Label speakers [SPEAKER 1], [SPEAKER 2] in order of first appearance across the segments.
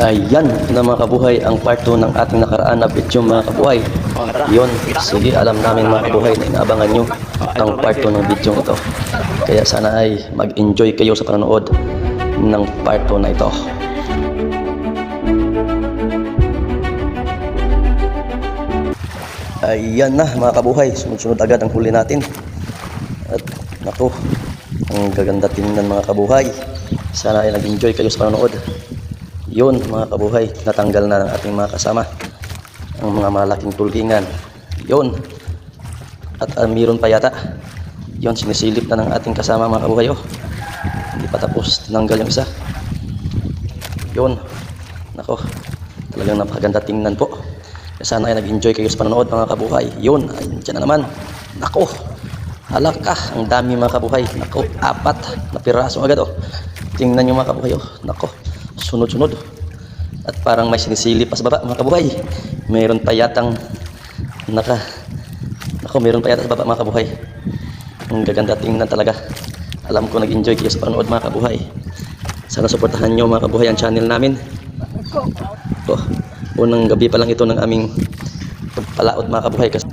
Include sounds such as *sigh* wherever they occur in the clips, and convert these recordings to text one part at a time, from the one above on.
[SPEAKER 1] Ayan na mga kabuhay ang part 2 ng ating nakaraan na video mga kabuhay. Yun, sige alam namin mga kabuhay na inaabangan nyo ang part 2 ng video ito. Kaya sana ay mag-enjoy kayo sa panonood ng part 2 na ito. Ayan na mga kabuhay, sunod-sunod agad ang huli natin. At naku, ang gaganda tingnan mga kabuhay. Sana ay nag-enjoy kayo sa panonood. Yun mga kabuhay, natanggal na ng ating mga kasama ang mga malaking tulgingan. Yun. At uh, mayroon pa yata. Yun, sinisilip na ng ating kasama mga kabuhay. Oh. Hindi pa tapos, tinanggal yung isa. Yun. Nako, talagang napakaganda tingnan po. Kaya Sana ay nag-enjoy kayo sa panonood mga kabuhay. Yun, ay dyan na naman. Nako, halaka, ang dami mga kabuhay. Nako, apat na piraso agad oh. Tingnan nyo mga kabuhay oh. Nako, sunod-sunod. At parang may sinisilip pa sa baba mga kabuhay. Mayroon pa yatang naka Nako, mayroon pa yata sa baba mga kabuhay. Ang gaganda tingnan talaga. Alam ko nag-enjoy kayo sa panonood mga kabuhay. Sana suportahan nyo mga kabuhay ang channel namin. Ito, unang gabi pa lang ito ng aming pagpalaot mga kabuhay kasi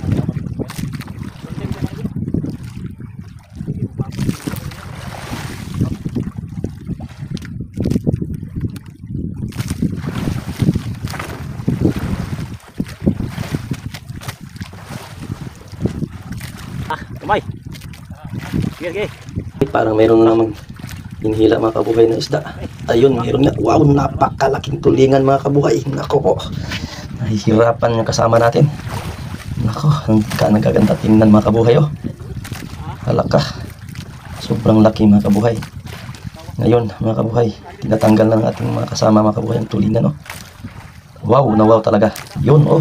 [SPEAKER 1] parang mayroon na namang inhila mga kabuhay na isda. Ayun, mayroon nga. Wow, napakalaking tulingan mga kabuhay. Nako po. Nahihirapan yung kasama natin. Nako, ang ka nagaganda tingnan mga kabuhay oh. Halaka. Sobrang laki mga kabuhay. Ngayon, mga kabuhay, tinatanggal na ng ating mga kasama mga kabuhay ang tulingan oh. Wow, na wow talaga. Yun oh.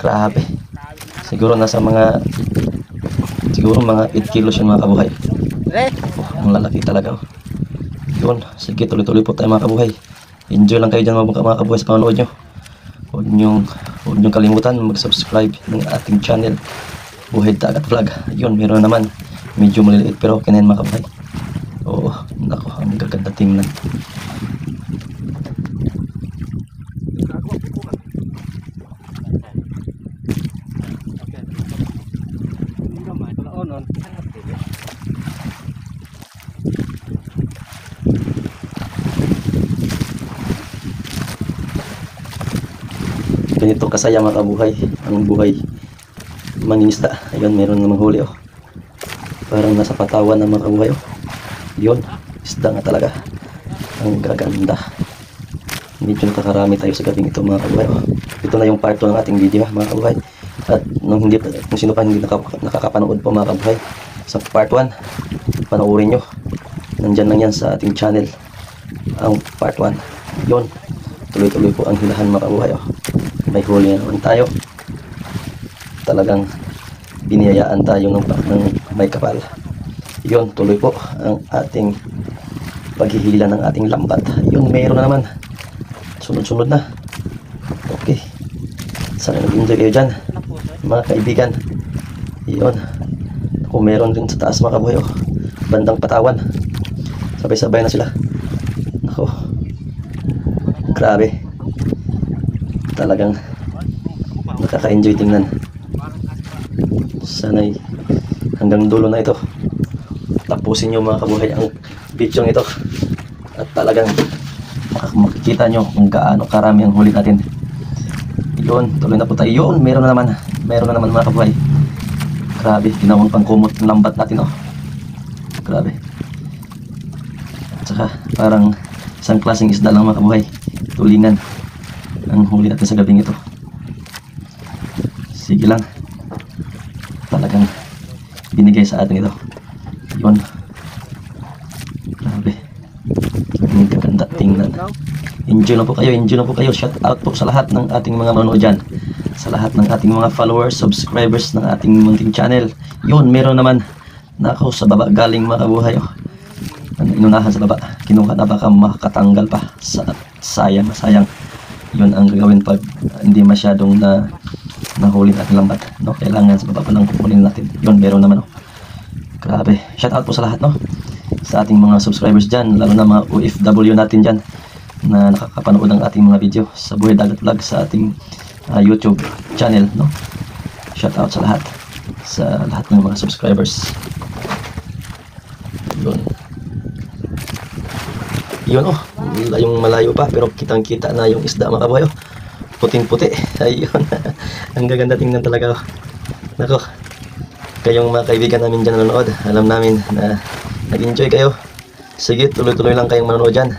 [SPEAKER 1] Grabe. Siguro nasa mga siguro mga 8 kilos yun mga kabuhay. Ang lalaki talaga. Oh. Yun, sige tuloy-tuloy po tayo mga kabuhay. Enjoy lang kayo dyan mga, mga kabuhay sa panonood nyo. Huwag nyo, huwag nyo kalimutan mag-subscribe ng ating channel. Buhay Dagat Vlog. Yun, meron naman. Medyo maliliit pero okay na yun mga kabuhay. Oo, nako, ang gaganda tingnan. Ganito kasaya mga kabuhay. Ang buhay mangingisda. Ayun, meron namang huli oh. Parang nasa patawan ng mga kabuhay oh. Yun, isda nga talaga. Ang gaganda. Medyo nakakarami tayo sa gabing ito mga kabuhay oh. Ito na yung part 2 ng ating video mga kabuhay. At nung hindi kung sino pa hindi nakaka- nakakapanood po mga kabuhay sa part 1, panoorin nyo. Nandyan lang yan sa ating channel. Ang part 1. Yun, tuloy-tuloy po ang hilahan mga kabuhay oh. May huli na naman tayo. Talagang biniyayaan tayo ng, ng may kapal. Yun, tuloy po ang ating paghihila ng ating lambat. Yun, mayroon na naman. Sunod-sunod na. Okay. Sana nag-enjoy kayo dyan, mga kaibigan. Yun. Kung meron din sa taas mga kabuhay, oh. bandang patawan. Sabay-sabay na sila. Ako. Grabe. Talagang nakaka-enjoy tingnan. Sana'y hanggang dulo na ito. Tapusin nyo mga kabuhay ang video ito. At talagang mak- makikita nyo kung gaano karami ang huli natin. Yun, tuloy na po tayo. Yun, meron na naman. Meron na naman mga kabuhay. Grabe, ginawang pangkumot ng lambat natin oh. Grabe. At saka parang isang klaseng isda lang mga kabuhay. Tulingan ang huli natin sa gabing ito. Sige lang. Talagang binigay sa atin ito. Yun. Grabe. Ang gaganda tingnan. Enjoy lang po kayo, enjoy lang po kayo. Shout out po sa lahat ng ating mga manonood dyan. Sa lahat ng ating mga followers, subscribers ng ating munting channel. Yun, meron naman na ako sa baba galing mga kabuhay. Oh. Ang inunahan sa baba. Kinuha na baka makatanggal pa. Sa, sayang, sayang. Yun ang gagawin pag hindi masyadong na nahuli natin lambat. No? Kailangan sa baba pa lang kukunin natin. Yun, meron naman. Oh. Grabe. Shout out po sa lahat, no? Sa ating mga subscribers dyan, lalo na mga OFW natin dyan. na nakakapanood ng ating mga video sa Buhay Dagat Vlog sa ating ah, YouTube channel. No? Shout out sa lahat. Sa lahat ng mga subscribers. Yun. Yun oh, yung malayo pa pero kitang kita na yung isda mga kabayo. Puting puti. Ayun. *laughs* Ang gaganda tingnan talaga. oh. Nako. Kayong mga kaibigan namin dyan nanonood, alam namin na nag-enjoy kayo. Sige, tuloy-tuloy lang kayong manonood dyan.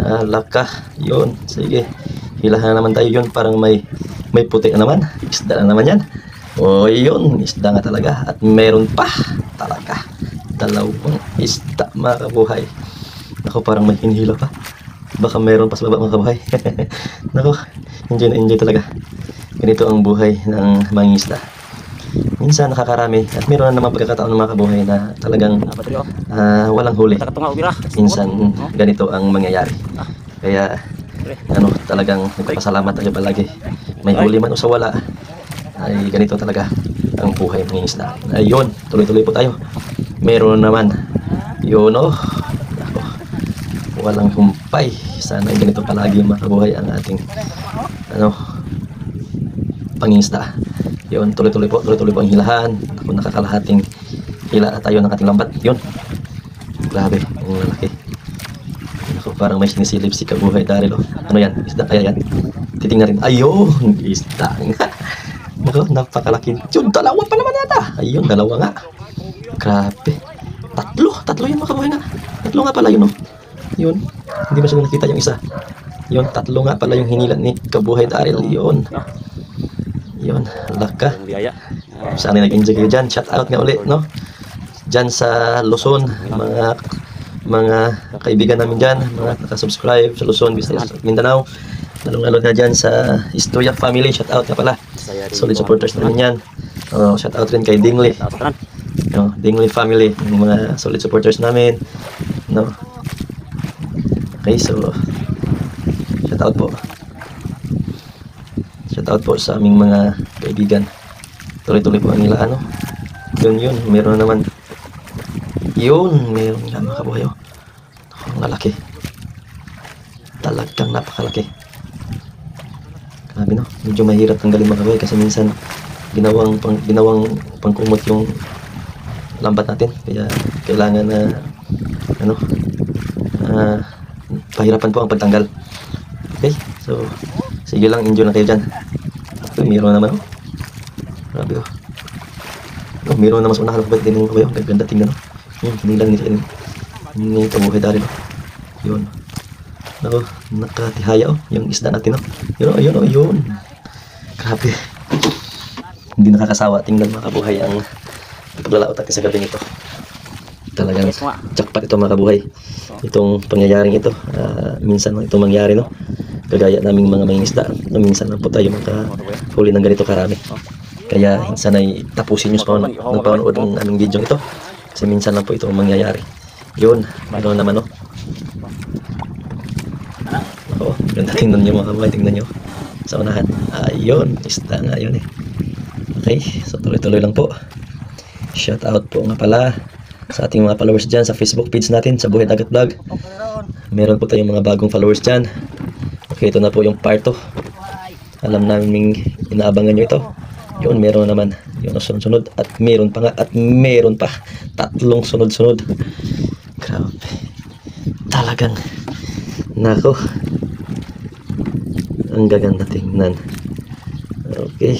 [SPEAKER 1] Ah, laka. Yun. Sige. Hilahan naman tayo yun. Parang may may puti na naman. Isda na naman yan. O yun. Isda nga talaga. At meron pa. Talaga. Dalawang isda mga kabuhay. Ako parang may hinihila pa. Baka meron pa sa baba mga kabuhay. *laughs* Nako. Enjoy na enjoy talaga. Ganito ang buhay ng mga isda. Minsan nakakarami at meron na naman pagkakataon ng mga kabuhay na talagang ah, walang huli minsan ganito ang mangyayari. Kaya ano talagang nagpapasalamat tayo palagi. May huli man o sa wala ay ganito talaga ang buhay ng isda. Ayun, tuloy-tuloy po tayo. Meron naman. Yun oh. Walang humpay. Sana ganito palagi mga kabuhay ang ating ano pangingisda. Yun, tuloy-tuloy po, tuloy-tuloy po ang hilahan. Ako nakakalahating hila na tayo ng ating lambat. Yun. Grabe, ang lalaki. Ako, parang may sinisilip si Kabuhay Daryl. Oh. Ano yan? Isda kaya yan? Titingnan rin. Ayun! Isda *laughs* nga. Ako, napakalaki. Yun, dalawa pa naman yata. Ayun, dalawa nga. Grabe. Tatlo. Tatlo yun mga kabuhay nga. Tatlo nga pala yun, oh. Yun. Hindi masyadong nakita yung isa. Yun, tatlo nga pala yung hinila ni Kabuhay Daryl. Yun. Yun, laka. Sana nag-enjoy kayo dyan. Shout out nga ulit, no? Dyan sa Luzon, mga mga kaibigan namin dyan, mga nakasubscribe sa Luzon, Visayas, Mindanao. Lalong-lalo na dyan sa Istoya family. Shout out nga pala. Solid supporters namin yan. Oh, shout out rin kay
[SPEAKER 2] kanan.
[SPEAKER 1] No, Dingli family, yung mga solid supporters namin. No. Okay, so shout out po. Shout out po sa aming mga kaibigan. Tuloy-tuloy po nila ano. Yun yun, meron na naman. Yun, meron nga mga kabuhay. Oh. Ang lalaki. Talagang napakalaki. Grabe no, medyo mahirap tanggalin mga kasi minsan ginawang pang, ginawang pangkumot yung lambat natin. Kaya kailangan na ano, ah, pahirapan po ang pagtanggal. Okay, so sige lang, enjoy lang kayo dyan. Ito, meron naman oh. Grabe oh. Oh, meron naman sa unahan ng din yung kabayo. Ang ganda tingnan oh. Yun, kinilang nila yun. Yung kabuhay dali oh. Yun. Nako, nakatihaya oh. Yung isda natin oh. Yun oh, yun oh, yun. Grabe. Hindi nakakasawa tingnan mga kabuhay ang paglalaot natin sa gabi nito. Talagang jackpot ito mga kabuhay. Itong pangyayaring ito, ah, minsan lang itong mangyari no. Kagaya naming mga mangingisda, no, minsan lang po tayo makahuli ng ganito karami. Kaya minsan ay tapusin nyo sa ng panonood ng aming video ito. Kasi minsan lang po ito ang mangyayari. Yun, ano naman no. Oo, ganda tingnan nyo mga kabuhay, tingnan nyo. Sa unahan. Ayun, isda nga yun eh. Okay, so tuloy-tuloy lang po. Shout out po nga pala sa ating mga followers dyan sa Facebook page natin sa Buhay Dagat Vlog. Meron po tayong mga bagong followers dyan. Okay, ito na po yung part 2. Alam namin inaabangan nyo ito. Yun, meron naman. Yun ang sunod-sunod. At meron pa nga. At meron pa. Tatlong sunod-sunod. Grabe. Talagang. Nako. Ang gaganda tingnan. Okay.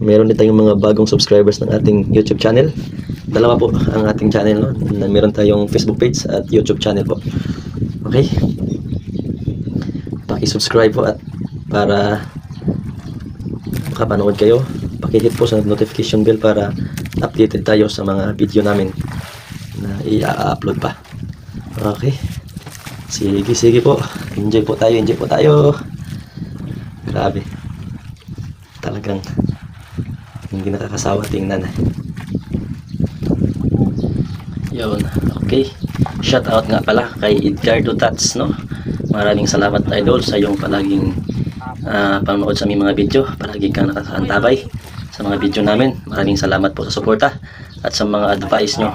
[SPEAKER 1] Meron din tayong mga bagong subscribers ng ating YouTube channel. Dalawa po ang ating channel. No? Meron tayong Facebook page at YouTube channel po. Okay. Paki-subscribe po at para makapanood kayo. Paki-hit po sa notification bell para updated tayo sa mga video namin na i-upload pa. Okay. Sige, sige po. Enjoy po tayo, enjoy po tayo. Grabe. Talagang hindi nakakasawa tingnan. Yun, okay. Shout out nga pala kay Edgardo Tats, no? Maraming salamat idol sa iyong palaging ah, panonood sa aming mga video. Palagi kang nakakaantabay sa mga video namin. Maraming salamat po sa suporta at sa mga advice nyo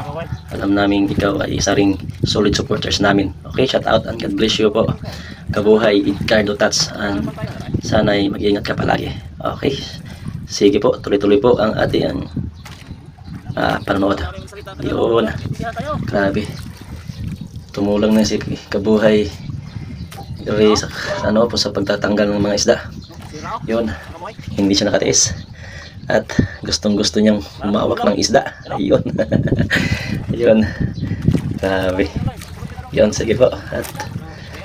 [SPEAKER 1] Alam namin ikaw ay isa ring solid supporters namin. Okay, shout out and God bless you po. Kabuhay Edgardo Tats and sana ay mag-iingat ka palagi. Okay. Sige po, tuloy-tuloy po ang ating ah, panonood. Yun. Grabe. Tumulong na si Kabuhay Ray ano po sa pagtatanggal ng mga isda. Yun. Hindi siya nakatiis. At gustong gusto niyang umawak ng isda. Ayun. *laughs* Ayun. Grabe. Yun, sige po. At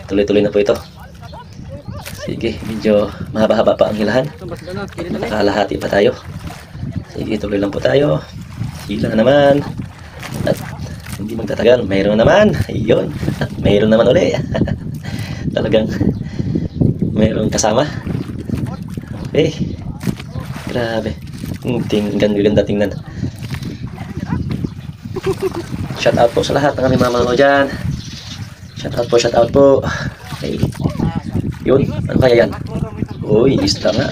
[SPEAKER 1] tuloy-tuloy na po ito. Sige, medyo mahaba-haba pa ang hilahan. Nakalahati pa tayo. Sige, tuloy lang po tayo. Hila na naman. At hindi magtatagal. Mayroon naman. Ayun. At mayroon naman uli. *laughs* Talagang mayroon kasama. Okay. Grabe. Ang ting ganda, ganda tingnan. Shout out po sa lahat ng aming mga manonood dyan. Shout out po, shout out po. Okay. Yun, ano kaya yan? Uy, isda nga.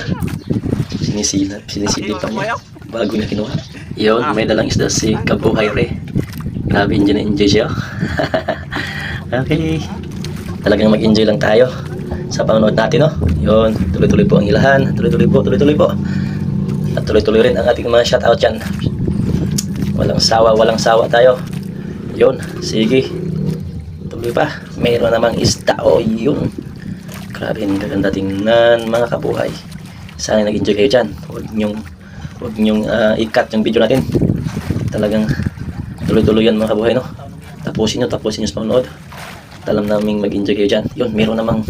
[SPEAKER 1] Sinisilip, sinisilip pa. Bago niya kinuha. Yun, may dalang isda si Kabuhay Re. Grabe, enjoy na enjoy siya. *laughs* okay. Talagang mag-enjoy lang tayo sa panonood natin, no? Yun, tuloy-tuloy po ang ilahan. Tuloy-tuloy po, tuloy-tuloy po. At tuloy-tuloy rin ang ating mga shoutout dyan. Walang sawa, walang sawa tayo. Yun, sige. Tuloy pa. Mayroon namang isda. O, yun. Grabe, ang gaganda tingnan mga kabuhay. Sana nag-enjoy kayo dyan. Huwag nyong, huwag nyong ah, i-cut yung video natin. Talagang tuloy-tuloy yan mga kabuhay, no? Tapusin nyo, tapusin nyo sa panonood. Alam naming mag-enjoy kayo dyan. Yun, meron namang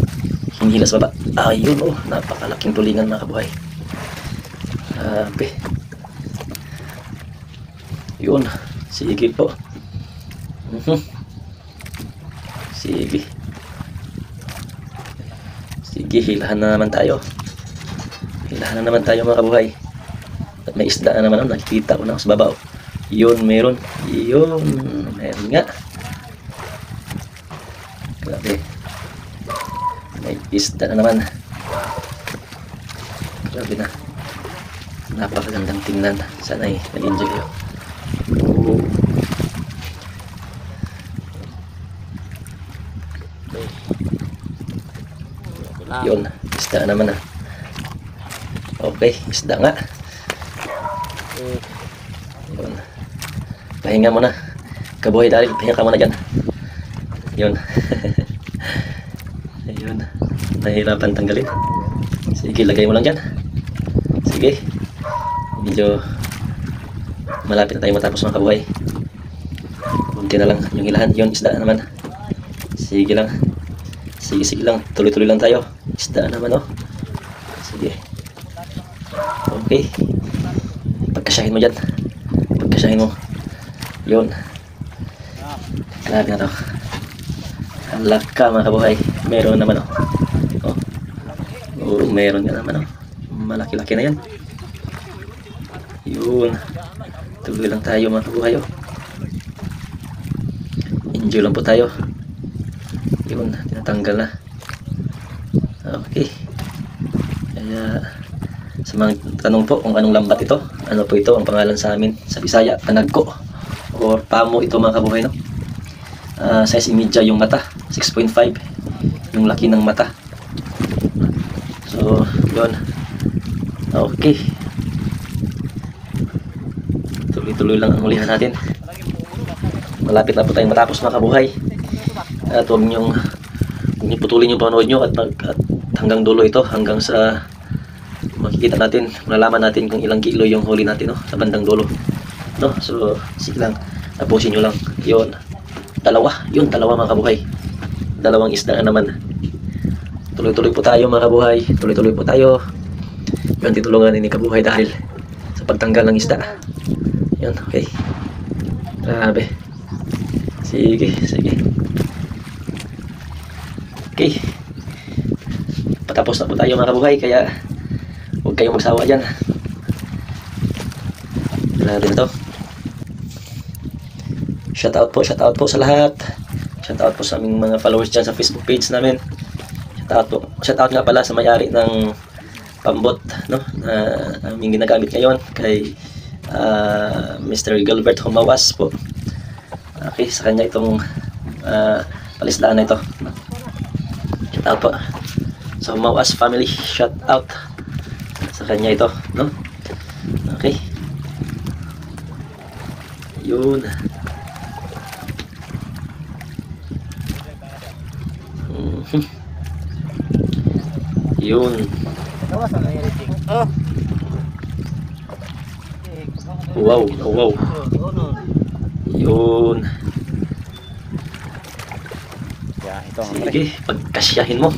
[SPEAKER 1] hinihila sa baba. Ayun, oh, napakalaking tulingan mga kabuhay. Grabe. Yun, sige po. Mhm. Sige. Sige, hilahan na naman tayo. Hilahan na naman tayo mga kabuhay. May isda na naman, nakikita ko na sa baba. oh. Yun, meron. Yun, meron nga. Grabe. May isda na naman. Grabe na. Napakagandang tingnan. Sana ay nag-enjoy kayo. Oo. Yun, isda naman ah. Okay, isda nga. Yun. Pahinga mo na. Kabuhay dahil, pahinga ka muna dyan. Yun. *laughs* Ayun. Nahirapan tanggalin. Sige, lagay mo lang dyan. Sige. Medyo malapit na tayo matapos mga kabuhay. Kunti na lang yung ilahan. Yun, isda naman. Sige lang. Sige, sige lang. Tuloy-tuloy lang tayo. Isda naman, oh. Sige. Okay. Pagkasyahin mo dyan. Pagkasyahin mo. Yun. Grabe na to. Halak ka mga kabuhay. Meron naman, oh. Oh. Oo, meron ka naman, oh. Malaki-laki na yan. Yun. Tuloy lang tayo mga kabuhay, oh. Enjoy lang po tayo. Yun, tinatanggal na. Okay. Kaya, sa mga tanong po kung anong lambat ito, ano po ito, ang pangalan sa amin sa Bisaya, panagko or pamo ito mga kabuhay, no? Ah, size imidya yung mata, 6.5 yung laki ng mata. So, yun. Okay. Tuloy-tuloy lang ang hulihan natin. Malapit na po tayong matapos mga kabuhay. At huwag niyong huwag niyo putulin yung panood nyo at, at hanggang dulo ito, hanggang sa makikita natin, malalaman natin kung ilang kilo yung huli natin no, sa bandang dulo. No? So, sige lang. Tapusin nyo lang. Yun. Dalawa. Yun, dalawa mga kabuhay. Dalawang isda na naman. Tuloy-tuloy po tayo mga kabuhay. Tuloy-tuloy po tayo. Yun, titulungan ni kabuhay dahil sa pagtanggal ng isda. Yun, okay. Grabe. Sige, sige. Okay. Patapos na po tayo mga kabuhay, kaya huwag kayong magsawa dyan. Grabe na to. Shoutout po, shoutout po sa lahat. Shoutout po sa aming mga followers dyan sa Facebook page namin. Shoutout po. Shoutout nga pala sa may-ari ng pambot no na aming ginagamit ngayon kay ah, Mr. Gilbert Humawas po. Okay, sa kanya itong uh, palisdaan na ito. Shout out po. So, Mawas family, shout out sa kanya ito, no? Okay. Yun. *laughs* Yun.
[SPEAKER 2] Oh.
[SPEAKER 1] Wow, wow. Yun.
[SPEAKER 2] Ang.
[SPEAKER 1] Sige, pagkasyahin mo.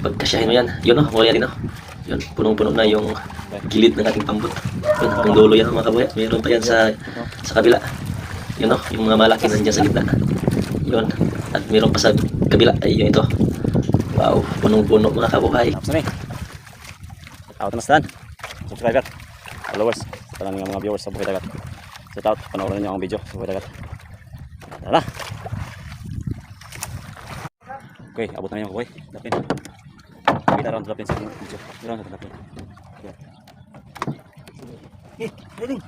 [SPEAKER 1] Pagkasyahin mo yan. Yun o, oh, yan din o. Yun, punong-puno na yung gilid ng ating pambot. Yun, hanggang dulo yan mga kabuya. Mayroon pa yan sa, sa kabila. Yun o, yung mga malaki nandiyan sa gitna. Yun. At mayroon pa sa kabila. Ay, yun ito. Wow, punong-puno mga kabuhay.
[SPEAKER 2] Tapos na eh. Out na stan. Subscriber. Followers. Sa talang mga viewers sa Buhay Dagat. Shout out. Panoorin niyo ang video sa Buhay Dagat. Tara. Okay, abot na yung kaboy. Dapin. Kita round dapin sa video. Round. Okay. Eh, ready.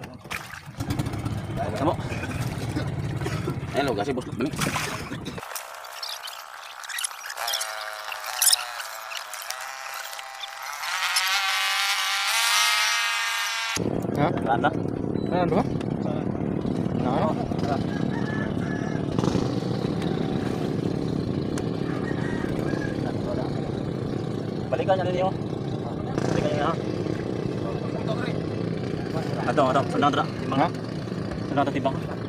[SPEAKER 2] Kamu. Eh, lo gasih bos ini.
[SPEAKER 3] Ha?
[SPEAKER 2] Ano?
[SPEAKER 3] Ano ba? Ano?
[SPEAKER 2] Balikan niya ninyo. Balikan niya ha. Ato, ato. Sunod ra. Timbang ha. Sunod ra timbang.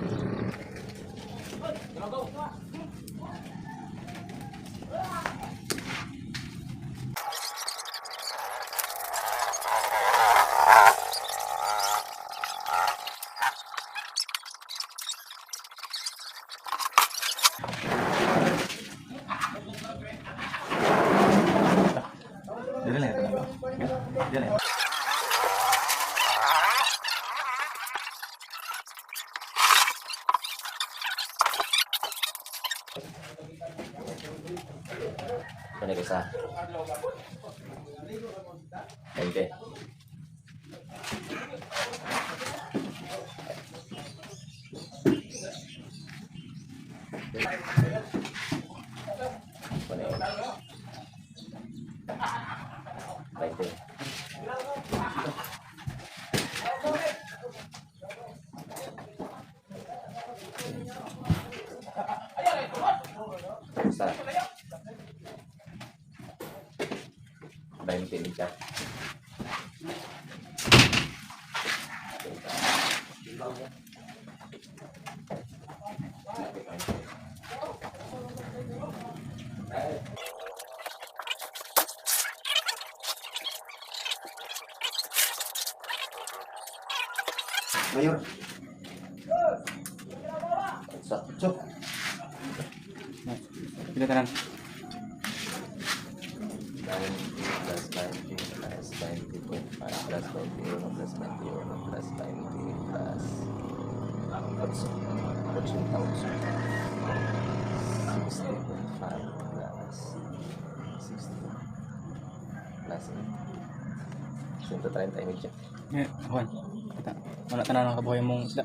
[SPEAKER 1] Ito na isa.Ente. Veinte. Isa. 20 licha.
[SPEAKER 3] Mayor.
[SPEAKER 1] Sakto.
[SPEAKER 3] Pila tanan?
[SPEAKER 1] 90 plus 90 plus 90.5 plus 21 plus 21 plus 90 plus what's what's yung thousand? 60.5 plus 60 plus 8 130 image
[SPEAKER 3] Eh, Juan. Kita. Wala tanan ang kabuhay mong isda.